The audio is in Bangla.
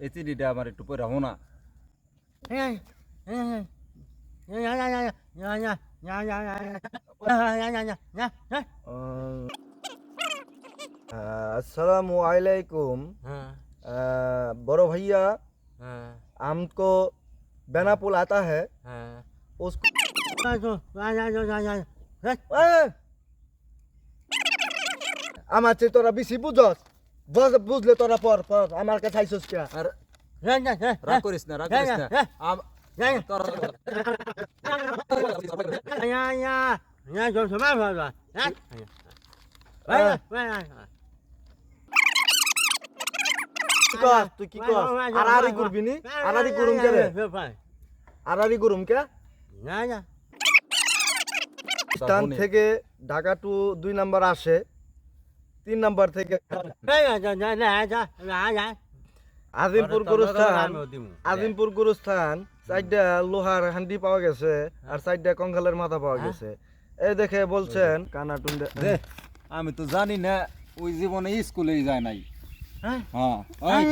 এই চিঠিটা আমার একটু পরে হো না আসসালামু আলাইকুম বড় ভাইয়া আমকো বেনাপুল আতা হ্যাঁ আমার চেয়ে তোরা বেশি বুঝস বুঝলে তোরা পর পর আমার কাছে আইসস কে আর রাগ করিস না রাগ করিস না আম- তোর- কি কস তুই কি কস আরারি করবি নি আরারি করুম কে রে আরারি করুম কে স্থান থেকে ঢাকা টু দুই নাম্বার আসে তিন নাম্বার থেকে আজিমপুর গুরুস্থান আজিমপুর গুরুস্থান চারটা লোহার হান্ডি পাওয়া গেছে আর চারটা কঙ্কালের মাথা পাওয়া গেছে। এই দেখে বলছেন কানা টুন্ডে আমি তো জানি না ওই জীবনে স্কুলেই যায় নাই। হ্যাঁ? হ্যাঁ